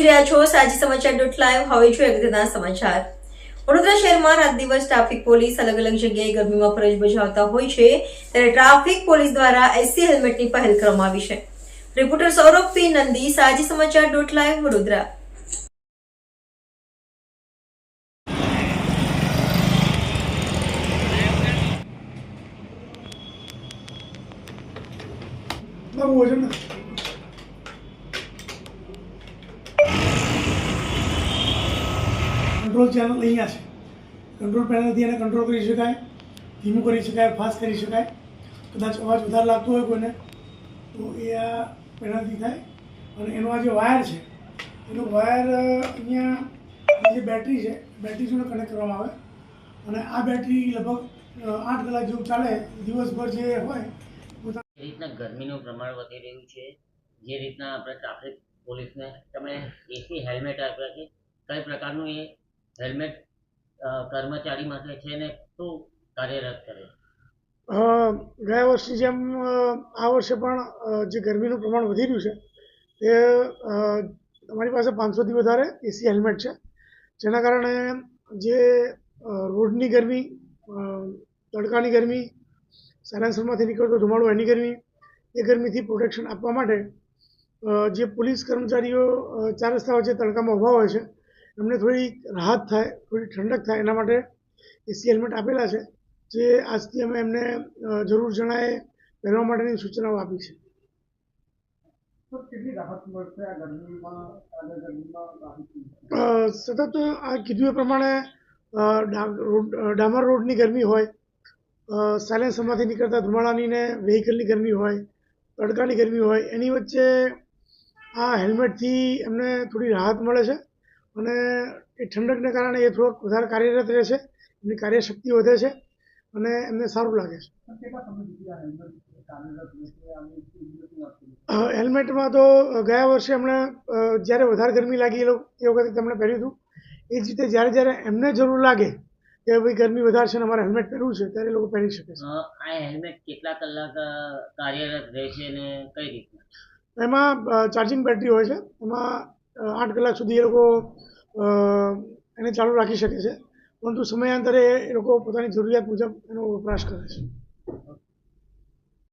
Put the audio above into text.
જોઈ રહ્યા છો. સાજી સમાચાર ડોટ લાઈવ. હવે જોઈએ અગત્યના સમાચાર. વડોદરા શહેરમાં રાત દિવસ ટ્રાફિક પોલીસ અલગ અલગ જગ્યાએ ગરમીમાં ફરજ બજાવતા હોય છે. ત્યારે ટ્રાફિક પોલીસ દ્વારા એસી હેલ્મેટની પહેલ કરવામાં આવી છે. રિપોર્ટર સૌરભ પી. નંદી, સાજી સમાચાર ડોટ લાઈવ, વડોદરા. વજન નથી કંટ્રોલ ચેનલ અહીંયા છે. કંટ્રોલ પેનલથી એને કંટ્રોલ કરી શકાય, ધીમું કરી શકાય ફાસ્ટ કરી શકાય. કદાચ અવાજ વધારે લાગતો હોય કોઈને, તો એ આ પેનલથી થાય. અને એનો આ જે વાયર છે, એનો વાયર અહીંયા જે બેટરી છે બેટરી જોડે કનેક્ટ કરવામાં આવે. અને આ બેટરી લગભગ આઠ કલાક જેવું ચાલે, દિવસભર જે હોય જે રીતના ગરમીનું પ્રમાણ વધી રહ્યું છે, જે રીતના આપણે ટ્રાફિક પોલીસને, તમે એસી હેલ્મેટ આપ્યા છે, કઈ પ્રકારનું એ હેલ્મેટ કર્મચારી માટે છે ને, તો કાર્યરત કરે. ગયા વર્ષની જેમ આ વર્ષે પણ જે ગરમીનું પ્રમાણ વધી રહ્યું છે એ અમારી પાસે પાંચસોથી વધારે એસી હેલ્મેટ છે, જેના કારણે જે રોડની ગરમી તડકાની ગરમી સાયલેન્સરમાંથી નીકળતો ધુમાડો, એની ગરમી, એ ગરમીથી પ્રોટેક્શન આપવા માટે જે પોલીસ કર્મચારીઓ ચાર રસ્તા વચ્ચે તડકામાં ઊભા હોય છે એમને થોડી રાહત થાય થોડી ઠંડક થાય એના માટે એસી હેલ્મેટ આપેલા છે જે આજથી અમે એમને જરૂર જણાય પહેરવા માટેની સૂચનાઓ આપી છે. સતત આ કીધું એ પ્રમાણે ડામર રોડની ગરમી હોય સાયલેન્સરમાંથી નીકળતા ધુમાડાની ને વ્હીકલની ગરમી હોય તડકાની ગરમી હોય એની વચ્ચે આ હેલ્મેટથી એમને થોડી રાહત મળે છે. અને એ ઠંડકને કારણે એ થોડોક વધારે કાર્યરત રહે છે એમની કાર્યશક્તિ વધે છે અને એમને સારું લાગે છે. હેલ્મેટમાં તો ગયા વર્ષે એમણે જ્યારે વધારે ગરમી લાગી એ વખતે તેમણે પહેર્યું હતું. એ જ રીતે જ્યારે જ્યારે એમને જરૂર લાગે કે ભાઈ ગરમી વધારે છે ને અમારે હેલ્મેટ પહેરવું છે ત્યારે લોકો પહેરી શકે છે. આ હેલ્મેટ કેટલા કલાક કાર્યરત રહે છે ને કઈ રીતે એમાં ચાર્જિંગ બેટરી હોય છે એમાં આઠ કલાક સુધી એ લોકો એને ચાલુ રાખી શકે છે. પરંતુ સમયાંતરે એ લોકો પોતાની જરૂરિયાત મુજબ એનો વપરાશ કરે છે.